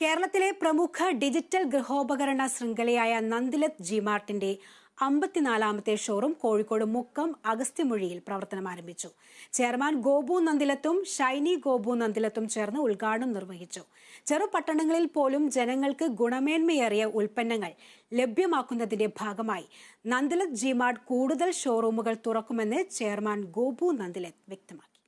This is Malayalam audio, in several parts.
കേരളത്തിലെ പ്രമുഖ ഡിജിറ്റൽ ഗൃഹോപകരണ ശൃംഖലയായ നന്ദിലത് ജിമാർട്ടിന്റെ അമ്പത്തിനാലാമത്തെ ഷോറൂം കോഴിക്കോട് മുക്കം അഗസ്ത്യമൊഴിയിൽ പ്രവർത്തനം ആരംഭിച്ചു. ചെയർമാൻ ഗോപു നന്ദിലത്തും ഷൈനി ഗോപു നന്ദിലത്തും ചേർന്ന് ഉദ്ഘാടനം നിർവഹിച്ചു. ചെറുപട്ടണങ്ങളിൽ പോലും ജനങ്ങൾക്ക് ഗുണമേന്മയേറിയ ഉൽപ്പന്നങ്ങൾ ലഭ്യമാക്കുന്നതിന്റെ ഭാഗമായി നന്ദിലത് ജിമാർട്ട് കൂടുതൽ ഷോറൂമുകൾ തുറക്കുമെന്ന് ചെയർമാൻ ഗോപു നന്ദിലത് വ്യക്തമാക്കി.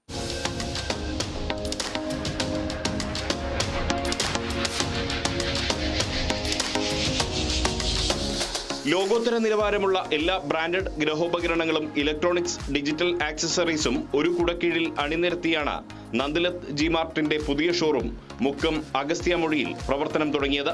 ലോകോത്തര നിലവാരമുള്ള എല്ലാ ബ്രാൻഡഡ് ഗ്രഹോപകരണങ്ങളും ഇലക്ട്രോണിക്സ് ഡിജിറ്റൽ ആക്സസറീസും ഒരു കുടക്കീഴിൽ അണിനിരത്തിയാണ് നന്ദിലത് ജി മാർട്ടിന്റെ പുതിയ ഷോറൂം മുക്കം അഗസ്ത്യമൊഴിയിൽ പ്രവർത്തനം തുടങ്ങിയത്.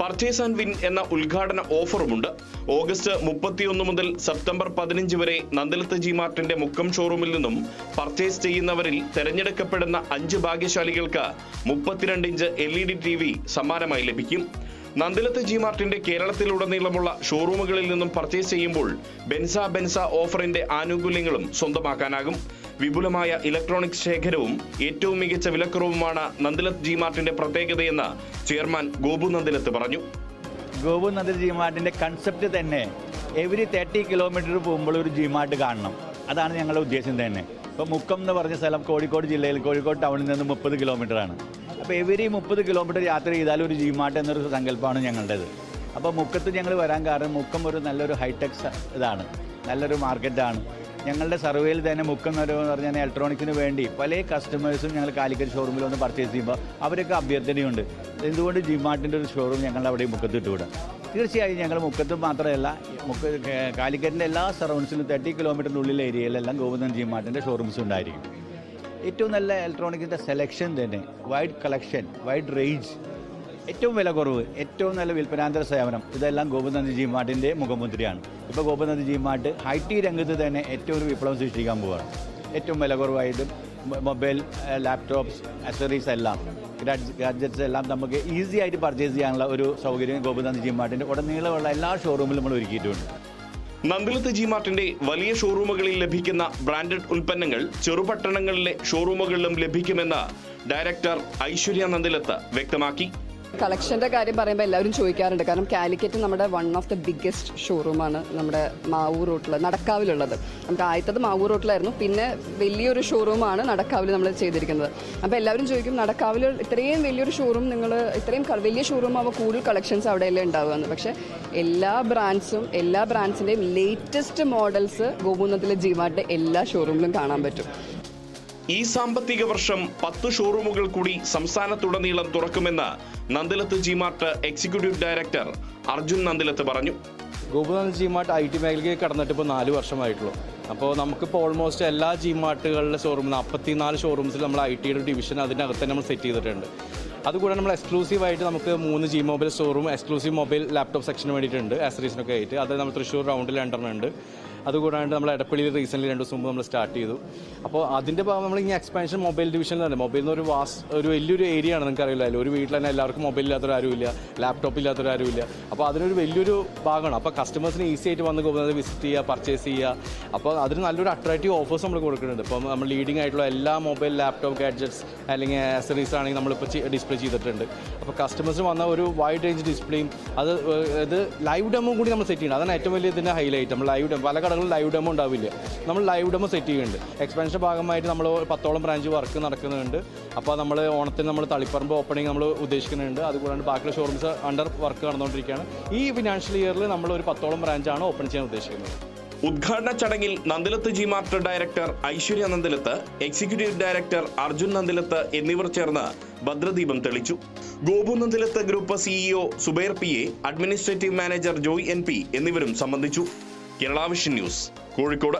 പർച്ചേസ് ആൻഡ് വിൻ എന്ന ഉദ്ഘാടന ഓഫറുമുണ്ട്. ഓഗസ്റ്റ് മുപ്പത്തിയൊന്ന് മുതൽ സെപ്റ്റംബർ പതിനഞ്ച് വരെ നന്ദലത്ത് ജി മാർട്ടിന്റെ മുക്കം ഷോറൂമിൽ നിന്നും പർച്ചേസ് ചെയ്യുന്നവരിൽ തെരഞ്ഞെടുക്കപ്പെടുന്ന അഞ്ച് ഭാഗ്യശാലികൾക്ക് മുപ്പത്തിരണ്ട് inch L E D T V സമ്മാനമായി ലഭിക്കും. നന്ദിലത്ത് ജി മാർട്ടിന്റെ കേരളത്തിലുടനീളമുള്ള ഷോറൂമുകളിൽ നിന്നും പർച്ചേസ് ചെയ്യുമ്പോൾ ബെൻസ ബെൻസ ഓഫറിന്റെ ആനുകൂല്യങ്ങളും സ്വന്തമാക്കാനാകും. വിപുലമായ ഇലക്ട്രോണിക്സ് ശേഖരവും ഏറ്റവും മികച്ച വിലക്കുറവുമാണ് നന്ദിലത്ത് ജി മാർട്ടിന്റെ പ്രത്യേകതയെന്ന് ചെയർമാൻ ഗോപു നന്ദിലത്ത് പറഞ്ഞു. ഗോപു നന്ദിലത്ത് ജി മാർട്ടിന്റെ കൺസെപ്റ്റ് തന്നെ എവരി തേർട്ടി കിലോമീറ്റർ പോകുമ്പോൾ ഒരു ജി മാർട്ട് കാണണം. അതാണ് ഞങ്ങളുടെ ഉദ്ദേശം തന്നെ. ഇപ്പോൾ മുക്കം എന്ന് പറഞ്ഞ സ്ഥലം കോഴിക്കോട് ജില്ലയിൽ കോഴിക്കോട് ടൗണിൽ നിന്ന് മുപ്പത് കിലോമീറ്ററാണ് അപ്പോൾ എവരി മുപ്പത് കിലോമീറ്റർ യാത്ര ചെയ്താൽ ഒരു ജിമാർട്ട് എന്നൊരു സങ്കല്പമാണ് ഞങ്ങളുടേത്. അപ്പോൾ മുക്കത്ത് ഞങ്ങൾ വരാൻ കാരണം മുക്കം ഒരു നല്ലൊരു ഹൈടെക് ഇതാണ്. നല്ലൊരു മാർക്കറ്റാണ് ഞങ്ങളുടെ സർവേയിൽ തന്നെ മുക്കം എന്ന് പറഞ്ഞാൽ ഇലക്ട്രോണിക്സിന് വേണ്ടി പല കസ്റ്റമേഴ്സും ഞങ്ങൾ കാലിക്കറ്റ് ഷോറൂമിൽ വന്ന് പർച്ചേസ് ചെയ്യുമ്പോൾ അവരൊക്കെ അഭ്യർത്ഥനയുണ്ട്. എന്തുകൊണ്ട് ജിമാർട്ടിന്റെ ഒരു ഷോറൂം ഞങ്ങളുടെ അവിടെ മുക്കത്ത് ഇട്ടുകൂടാ തീർച്ചയായും ഞങ്ങൾ മുക്കത്ത് മാത്രമല്ല മുക്ക കാലിക്കറ്റിന്റെ എല്ലാ സറൗണ്ട്സിലും തേർട്ടി കിലോമീറ്ററിനുള്ളിലെ ഏരിയയിലെല്ലാം ഗോവിന്ദൻ ജിമാർട്ടിന്റെ ഷോറൂംസ് ഉണ്ടായിരിക്കും. ഏറ്റവും നല്ല ഇലക്ട്രോണിക്സിന്റെ സെലക്ഷൻ തന്നെ വൈഡ് കളക്ഷൻ വൈഡ് റേഞ്ച് ഏറ്റവും വില കുറവ് ഏറ്റവും നല്ല വിൽപ്പനാന്തര സേവനം ഇതെല്ലാം ഗോപനന്ദജി മാട്ടിന്റെ മുഖമുദ്രയാണ്. ഇപ്പോൾ ഗോപനന്ദജി മാർട്ട് ഐ ടി രംഗത്ത് തന്നെ ഏറ്റവും ഒരു വിപ്ലവം സൃഷ്ടിക്കാൻ പോവുകയാണ് ഏറ്റവും വില കുറവായിട്ടും മൊബൈൽ ലാപ്ടോപ്സ് അക്സറീസ് എല്ലാം ഗാഡ്ജറ്റ്സ് എല്ലാം നമുക്ക് ഈസി ആയിട്ട് പർച്ചേസ് ചെയ്യാനുള്ള ഒരു സൗകര്യം ഗോപനന്ദജി മാട്ടിന്റെ ഉടനീളമുള്ള എല്ലാ ഷോറൂമിലും നമ്മൾ ഒരുക്കിയിട്ടുണ്ട്. നന്ദിലത്ത് ജി മാർട്ടിന്റെ വലിയ ഷോറൂമുകളിൽ ലഭിക്കുന്ന ബ്രാൻഡഡ് ഉൽപ്പന്നങ്ങൾ ചെറുപട്ടണങ്ങളിലെ ഷോറൂമുകളിലും ലഭിക്കുമെന്ന് ഡയറക്ടർ ഐശ്വര്യ നന്ദിലത്ത് വ്യക്തമാക്കി. കളക്ഷന്റെ കാര്യം പറയുമ്പോൾ എല്ലാവരും ചോദിക്കാറുണ്ട്. കാരണം കാലിക്കറ്റ് നമ്മുടെ വൺ ഓഫ് ദ ബിഗ്ഗസ്റ്റ് ഷോറൂമാണ് നമ്മുടെ മാവൂർ റോട്ടിൽ നടക്കാവിലുള്ളത്. നമുക്ക് ആദ്യത്തത് മാവൂർ റോട്ടിലായിരുന്നു. പിന്നെ വലിയൊരു ഷോറൂമാണ് നടക്കാവിൽ നമ്മൾ ചെയ്തിരിക്കുന്നത്. അപ്പോൾ എല്ലാവരും ചോദിക്കും നടക്കാവിൽ ഇത്രയും വലിയൊരു ഷോറൂം നിങ്ങൾ ഇത്രയും വലിയ ഷോറൂം ആവുമ്പോൾ കൂടുതൽ കളക്ഷൻസ് അവിടെയല്ലേ ഉണ്ടാവുകയെന്ന്. പക്ഷേ എല്ലാ ബ്രാൻഡ്സും എല്ലാ ബ്രാൻഡ്സിന്റെയും ലേറ്റസ്റ്റ് മോഡൽസ് ഗോകുന്നത്തിലെ ജീവാന്റെ എല്ലാ ഷോറൂമിലും കാണാൻ പറ്റും. ഈ സാമ്പത്തിക വർഷം പത്ത് ഷോറൂമുകൾ കൂടി സംസ്ഥാനത്തുടനീളം തുറക്കുമെന്ന് Nandilath G Mart executive director Arjun Nandilath പറഞ്ഞു. ഗോപുനാഥ് ജിമാർട്ട് ഐ ടി മേഖലയിൽ കടന്നിട്ട് ഇപ്പോൾ നാല് വർഷമായിട്ടുള്ളൂ. അപ്പോൾ നമുക്കിപ്പോൾ ഓൾമോസ്റ്റ് എല്ലാ ജിമാർട്ടുകളിലെ ഷോറൂമിൽ നാൽപ്പത്തിനാല് ഷോറൂംസിൽ നമ്മൾ ഐ ടിയുടെ ഡിവിഷൻ അതിനകത്ത് തന്നെ നമ്മൾ സെറ്റ് ചെയ്തിട്ടുണ്ട്. അതുകൂടാതെ നമ്മൾ എക്സ്ക്ലൂസീവ് ആയിട്ട് നമുക്ക് മൂന്ന് ജി മൊബൈൽ സ്റ്റോറും എക്സ്ക്ലൂസീവ് മൊബൈൽ ലാപ്ടോപ്പ് സെക്ഷന് വേണ്ടിയിട്ടുണ്ട് ആക്സറീസിനൊക്കെ ആയിട്ട്. അത് നമ്മൾ തൃശ്ശൂർ റൗണ്ടിൽ രണ്ടെണ്ണം ഉണ്ട് അതുകൂടാണ്ട് നമ്മൾ എടപ്പള്ളിയിൽ റീസെന്റ്ലി രണ്ട് ദിവസം മുമ്പ് നമ്മൾ സ്റ്റാർട്ട് ചെയ്തു. അപ്പോൾ അതിന്റെ ഭാഗം നമ്മൾ ഇങ്ങനെ എക്സ്പാൻഷൻ മൊബൈൽ ഡിവിഷനിലാണ് മൊബൈൽ എന്ന് ഒരു വാസ് ഒരു വലിയൊരു ഏരിയ ആണ് നിങ്ങൾക്ക് അറിയില്ല ഒരു വീട്ടിൽ തന്നെ എല്ലാവർക്കും മൊബൈൽ ഇല്ലാത്തൊരാരുമില്ല ലാപ്ടോപ്പ് ഇല്ലാത്തൊരാരുമില്ല അപ്പോൾ അതിനൊരു വലിയൊരു ഭാഗമാണ്. അപ്പോൾ കസ്റ്റമേഴ്സിന് ഈസി ആയിട്ട് വന്ന് പോകുന്നത് വിസിറ്റ് ചെയ്യുക പർച്ചേസ് ചെയ്യുക. അപ്പോൾ അതിന് നല്ലൊരു അട്രാക്റ്റീവ് ഓഫേഴ്സ് നമ്മൾ കൊടുക്കുന്നുണ്ട്. ഇപ്പം നമ്മൾ ലീഡിംഗ് ആയിട്ടുള്ള എല്ലാ മൊബൈൽ ലാപ്ടോപ്പ് ഗാഡ്ജറ്റ്സ് അല്ലെങ്കിൽ ആക്സറീസ് ആണെങ്കിൽ നമ്മളിപ്പോൾ ഡിസ്പ്ലേ ചെയ്തിട്ടുണ്ട്. അപ്പോൾ കസ്റ്റമേഴ്സ് വന്ന ഒരു വൈഡ് റേഞ്ച് ഡിസ്പ്ലേയും അത് ഇത് ലൈവ് ഡെമോ കൂടി നമ്മൾ സെറ്റ് ചെയ്യണം അതാണ് ഏറ്റവും വലിയ ഇതിന്റെ ഹൈലൈറ്റ് നമ്മൾ ലൈവ് ഡെമോ പല കടകളിലും ലൈവ് ഡെമോ ഉണ്ടാവില്ല. നമ്മൾ ലൈവ് ഡെമോ സെറ്റ് ചെയ്യുന്നുണ്ട്. എക്സ്പാൻഷൻ ഭാഗമായിട്ട് നമ്മൾ പത്തോളം ബ്രാഞ്ച് വർക്ക് നടക്കുന്നുണ്ട്. അപ്പോൾ നമ്മൾ ഓണത്തിന് നമ്മൾ തളിപ്പറമ്പ് ഓപ്പണിംഗ് നമ്മൾ ഉദ്ദേശിക്കുന്നുണ്ട്. അതുകൂടാണ്ട് ബാക്കിയുള്ള ഷോറൂംസ് അണ്ടർ വർക്ക് നടന്നുകൊണ്ടിരിക്കുകയാണ്. ഈ ഫിനാൻഷ്യൽ ഇയറിൽ നമ്മൾ ഒരു പത്തോളം ബ്രാഞ്ചാണ് ഓപ്പൺ ചെയ്യാൻ ഉദ്ദേശിക്കുന്നത്. ഉദ്ഘാടന ചടങ്ങിൽ Nandilath G master director Aishwarya Nandilath executive director Arjun Nandilath എന്നിവർ ചേർന്ന് ഭദ്രദീപം തെളിച്ചു. Gopu Nandilath group CEO Subair P A administrative manager Joy N P എന്നിവരും സംബന്ധിച്ചു. Kerala vision news Kozhikode.